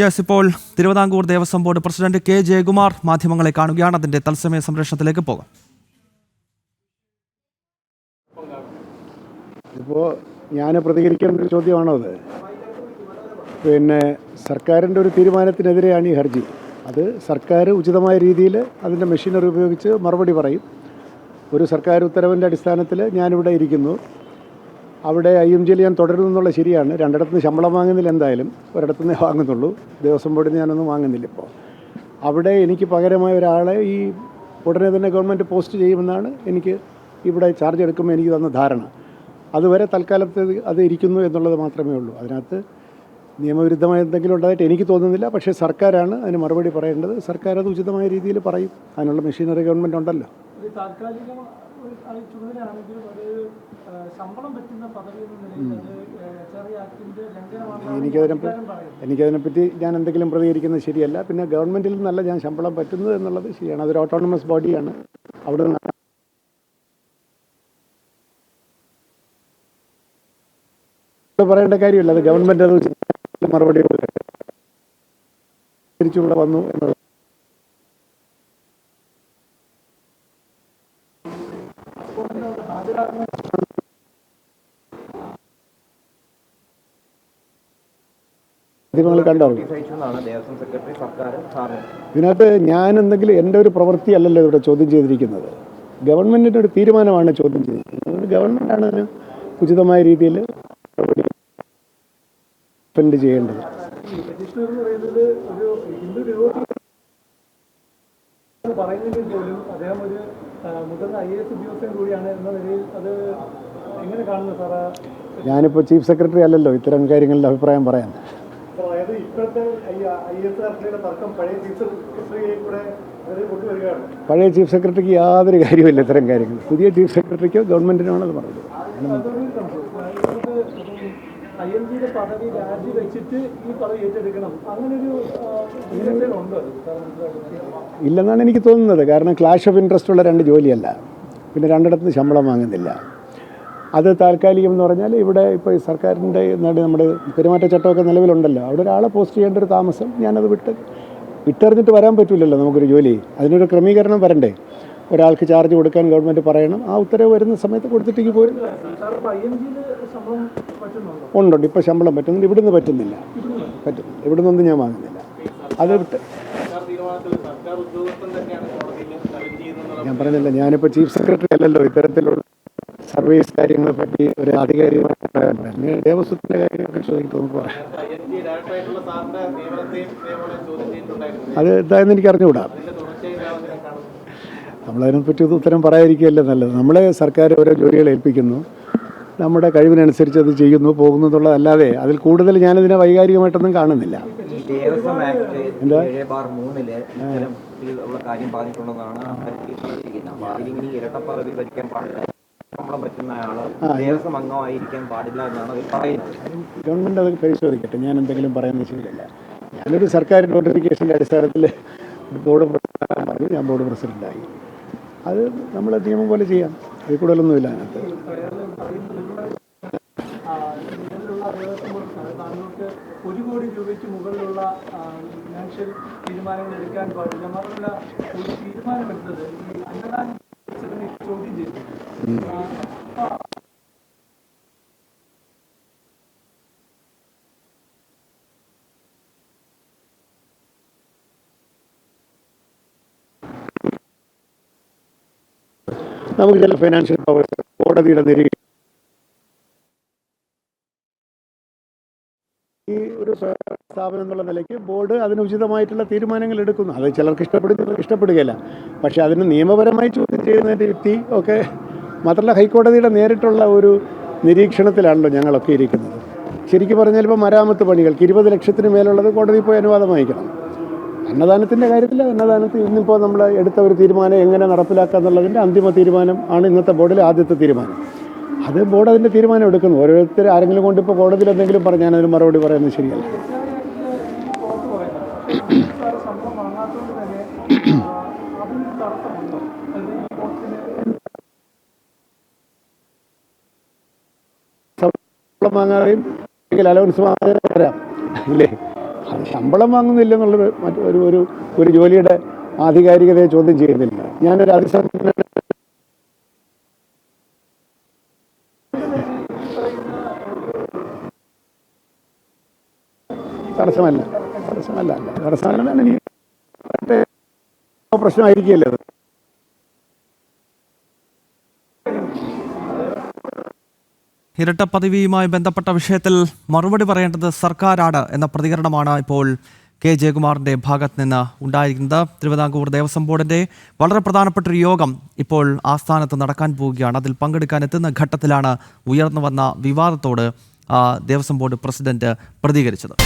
Yes ഇപ്പോൾ Thiruvithamkoor Devaswom board president K. Jayakumar മാധ്യമങ്ങളെ കാണുകയാണ്. അതിന്റെ തത്സമയ സംപ്രേഷണത്തിലേക്ക് പോകാം. ഇപ്പോ ഞാൻ പ്രതികരിക്കേണ്ട ഒരു ചോദ്യമാണോ അത്? പിന്നെ സർക്കാരിന്റെ ഒരു തീരുമാനത്തിനെതിരെയാണ് ഈ ഹർജി. അത് സർക്കാർ ഉചിതമായ രീതിയിൽ അതിന്റെ മെഷീനറി ഉപയോഗിച്ച് മറുപടി പറയും. ഒരു സർക്കാർ ഉത്തരവിന്റെ അടിസ്ഥാനത്തിൽ ഞാനിവിടെ ഇരിക്കുന്നു. അവിടെ ഐ എം ജിയിൽ ഞാൻ തുടരുന്നു എന്നുള്ള ശരിയാണ്. രണ്ടിടത്ത് നിന്ന് ശമ്പളം വാങ്ങുന്നില്ല എന്തായാലും. ഒരിടത്തു നിന്നേ വാങ്ങുന്നുള്ളൂ. ദേവസ്വം ബോർഡിൽ നിന്ന് ഞാനൊന്നും വാങ്ങുന്നില്ല ഇപ്പോൾ. അവിടെ എനിക്ക് പകരമായ ഒരാളെ ഈ ഉടനെ തന്നെ ഗവൺമെന്റ് പോസ്റ്റ് ചെയ്യുമെന്നാണ് എനിക്ക് ഇവിടെ ചാർജ് എടുക്കുമ്പോൾ എനിക്ക് തന്ന ധാരണ. അതുവരെ തൽക്കാലത്ത് അത് ഇരിക്കുന്നു എന്നുള്ളത് മാത്രമേ ഉള്ളൂ. അതിനകത്ത് നിയമവിരുദ്ധമായ എന്തെങ്കിലും ഉണ്ടായിട്ട് എനിക്ക് തോന്നുന്നില്ല. പക്ഷേ സർക്കാരാണ് അതിന് മറുപടി പറയേണ്ടത്. സർക്കാർ അത് ഉചിതമായ രീതിയിൽ പറയും. അതിനുള്ള മെഷീനറി ഗവൺമെന്റ് ഉണ്ടല്ലോ. ആ, ശമ്പളം പറ്റുന്ന പദവി എന്ന നിലയിൽ അത് ആ, ചെറിയ എനിക്കതിനെ എനിക്കതിനെപ്പറ്റി ഞാൻ എന്തെങ്കിലും പ്രതികരിക്കുന്നത് ശരിയല്ല. പിന്നെ ഗവൺമെന്റിൽ നിന്നല്ല ഞാൻ ശമ്പളം പറ്റുന്നത് എന്നുള്ളത് ശരിയാണ്. അതൊരു ഓട്ടോണമസ് ബോഡിയാണ്. അവിടെ നിന്ന് പറയേണ്ട കാര്യമില്ല. അത് ഗവൺമെന്റ് അത് മറുപടി തിരിച്ചുകൂടെ വന്നു എന്നുള്ളത് മാധ്യമങ്ങൾ നിങ്ങൾ സാറിനും ഇതിനകത്ത് ഞാൻ എന്തെങ്കിലും എന്റെ ഒരു പ്രവൃത്തി അല്ലല്ലോ ഇവിടെ ചോദ്യം ചെയ്തിരിക്കുന്നത്. ഗവൺമെന്റിന്റെ ഒരു തീരുമാനമാണ് ചോദ്യം ചെയ്തിരിക്കുന്നത് അതുകൊണ്ട് ആണ് അതിന് ഉചിതമായ രീതിയിൽ ചെയ്യേണ്ടത്. ഞാനിപ്പോ പറയുന്നെങ്കിൽ പോലും അദ്ദേഹം ഒരു ആ, മുതിർന്ന ഐ എസ് ഉദ്യോഗസ്ഥൻ കൂടിയാണ് എന്ന നിലയിൽ അത് എങ്ങനെ കാണുന്നു സാറാ? ഞാനിപ്പോൾ ചീഫ് സെക്രട്ടറി അല്ലല്ലോ ഇത്തരം കാര്യങ്ങളിൽ അഭിപ്രായം പറയാൻ. ഇപ്പോഴത്തെ തർക്കം പഴയ ചീഫ് സെക്രട്ടറിയെ കൂടെ പഴയ ചീഫ് സെക്രട്ടറിക്ക് യാതൊരു കാര്യമില്ല ഇത്തരം കാര്യങ്ങൾ. പുതിയ ചീഫ് സെക്രട്ടറിക്കോ ഗവൺമെന്റിനാണ് അത്? പറഞ്ഞത് ഇല്ലെന്നാണ് എനിക്ക് തോന്നുന്നത്. കാരണം ക്ലാഷ് ഓഫ് ഇൻട്രസ്റ്റ് ഉള്ള രണ്ട് ജോലിയല്ല. പിന്നെ രണ്ടിടത്ത് ശമ്പളം വാങ്ങുന്നില്ല. അത് താൽക്കാലികം എന്ന് പറഞ്ഞാൽ ഇവിടെ ഇപ്പോൾ ഈ സർക്കാരിന്റെ എന്താണ് നമ്മുടെ പെരുമാറ്റച്ചട്ടമൊക്കെ നിലവിലുണ്ടല്ലോ. അവിടെ ഒരാളെ പോസ്റ്റ് ചെയ്യേണ്ട ഒരു താമസം ഞാനത് വിട്ട് വിട്ടെറിഞ്ഞിട്ട് വരാൻ പറ്റില്ലല്ലോ നമുക്കൊരു ജോലി. അതിനൊരു ക്രമീകരണം വരണ്ടേ? ഒരാൾക്ക് ചാർജ് കൊടുക്കാൻ ഗവൺമെന്റ് പറയണം. ആ ഉത്തരവ് വരുന്ന സമയത്ത് കൊടുത്തിട്ടേക്ക് പോരും. ഉണ്ടുണ്ട്. ഇപ്പോൾ ശമ്പളം പറ്റുന്നുണ്ട്. ഇവിടുന്ന് പറ്റുന്നില്ല. പറ്റുന്നില്ല ഇവിടുന്നൊന്നും ഞാൻ വാങ്ങുന്നില്ല. അത് വിട്ട് ഞാൻ പറഞ്ഞില്ല ഞാനിപ്പോൾ ചീഫ് സെക്രട്ടറി അല്ലല്ലോ ഇത്തരത്തിലുള്ള സർവീസ് കാര്യങ്ങളെ പറ്റി ഒരു ആധികാരികമായിട്ട് ദേവസ്വത്തിന്റെ കാര്യങ്ങളൊക്കെ ചോദിക്കും നമുക്ക് പറയാം അത് എന്തായെന്ന് എനിക്ക് അറിഞ്ഞുകൂടാ. നമ്മളതിനെപ്പറ്റി ഒരു ഉത്തരം പറയാതിരിക്കുകയല്ലേ നല്ലത്. നമ്മളെ സർക്കാർ ഓരോ ജോലികൾ ഏൽപ്പിക്കുന്നു. നമ്മുടെ കഴിവിനനുസരിച്ച് അത് ചെയ്യുന്നു പോകുന്നു എന്നുള്ളതല്ലാതെ അതിൽ കൂടുതൽ ഞാനതിനെ വൈകാരികമായിട്ടൊന്നും കാണുന്നില്ല. ശമ്പളം പറ്റുന്ന ആൾ ദേവസ്വം അംഗമായിരിക്കാൻ പാടില്ല എന്നാണ് അവർ പറയുന്നത്. ഗവൺമെന്റ് അത് പരിശോധിക്കട്ടെ. ഞാൻ എന്തെങ്കിലും പറയാൻ ശരിയല്ല. ഞാനൊരു സർക്കാർ നോട്ടിഫിക്കേഷന്റെ അടിസ്ഥാനത്തിൽ ബോർഡ് പ്രസിഡന്റ് പറഞ്ഞു. ഞാൻ ബോർഡ് പ്രസിഡന്റായി അത് നമ്മൾ നിയമം പോലെ ചെയ്യാം. അതിൽ കൂടുതലൊന്നുമില്ല അതിനകത്ത്. ഒരു കോടി രൂപയ്ക്ക് മുകളിലുള്ള ഫിനാൻഷ്യൽ തീരുമാനങ്ങൾ എടുക്കാൻ പാടില്ല. മാത്രമല്ല ഒരു തീരുമാനമെടുത്തത് ഈ അന്നദാന ചോദ്യം ചെയ്തു. നമുക്ക് ചില ഫൈനാൻഷ്യൽ പവേഴ്സ് കോടതിയുടെ നിരീക്ഷണം ഈ ഒരു സ്ഥാപനം എന്നുള്ള നിലയ്ക്ക് ബോർഡ് അതിന് ഉചിതമായിട്ടുള്ള തീരുമാനങ്ങൾ എടുക്കുന്നു. അത് ചിലർക്ക് ഇഷ്ടപ്പെടും ചിലർക്ക് ഇഷ്ടപ്പെടുകയില്ല. പക്ഷേ അതിന് നിയമപരമായി ചോദ്യം ചെയ്യുന്നതിന്റെ യുക്തി ഒക്കെ മാത്രമല്ല ഹൈക്കോടതിയുടെ നേരിട്ടുള്ള ഒരു നിരീക്ഷണത്തിലാണല്ലോ ഞങ്ങളൊക്കെ ഇരിക്കുന്നത്. ശരിക്കും പറഞ്ഞാൽ ഇപ്പോൾ മരാമത്ത് പണികൾക്ക് ഇരുപത് ലക്ഷത്തിന് മേലുള്ളത് കോടതി പോയി അനുവാദം വാങ്ങിക്കണം. അന്നദാനത്തിന്റെ കാര്യത്തിൽ അന്നദാനത്തിൽ ഇന്നിപ്പോൾ നമ്മൾ എടുത്ത ഒരു തീരുമാനം എങ്ങനെ നടപ്പിലാക്കുക എന്നുള്ളതിന്റെ അന്തിമ തീരുമാനം ആണ് ഇന്നത്തെ ബോർഡിലെ ആദ്യത്തെ തീരുമാനം അത് ബോർഡ് അതിന്റെ തീരുമാനം എടുക്കുന്നു ഓരോരുത്തർ ആരെങ്കിലും കൊണ്ട് ഇപ്പോൾ കോടതിയിൽ എന്തെങ്കിലും പറഞ്ഞാൽ അതിന് മറുപടി പറയുന്നത് ശരിയല്ല ശമ്പളം വാങ്ങാതെയും അല്ലെങ്കിൽ അലവൻസ് വാങ്ങാതെ വരാം ഇല്ലേ ശമ്പളം വാങ്ങുന്നില്ല എന്നുള്ളത് മറ്റൊരു ഒരു ഒരു ജോലിയുടെ ആധികാരികതയെ ചോദ്യം ചെയ്യുന്നില്ല ഞാനൊരു അതിസംഘടന തടസ്സമല്ല തടസ്സമല്ല തടസ്സമല്ല പ്രശ്നമായിരിക്കില്ലേ അത് ഇരട്ട പദവിയുമായി ബന്ധപ്പെട്ട വിഷയത്തിൽ മറുപടി പറയേണ്ടത് സർക്കാരാണ് എന്ന പ്രതികരണമാണ് ഇപ്പോൾ കെ. ജയകുമാറിന്റെ ഭാഗത്ത് നിന്ന് ഉണ്ടായിരിക്കുന്നത്. തിരുവിതാംകൂർ ദേവസ്വം ബോർഡിന്റെ വളരെ പ്രധാനപ്പെട്ട ഒരു യോഗം ഇപ്പോൾ ആസ്ഥാനത്ത് നടക്കാൻ പോവുകയാണ്. അതിൽ പങ്കെടുക്കാൻ എത്തുന്ന ഘട്ടത്തിലാണ് ഉയർന്നു വന്ന വിവാദത്തോട് ദേവസ്വം ബോർഡ് പ്രസിഡന്റ് പ്രതികരിച്ചത്.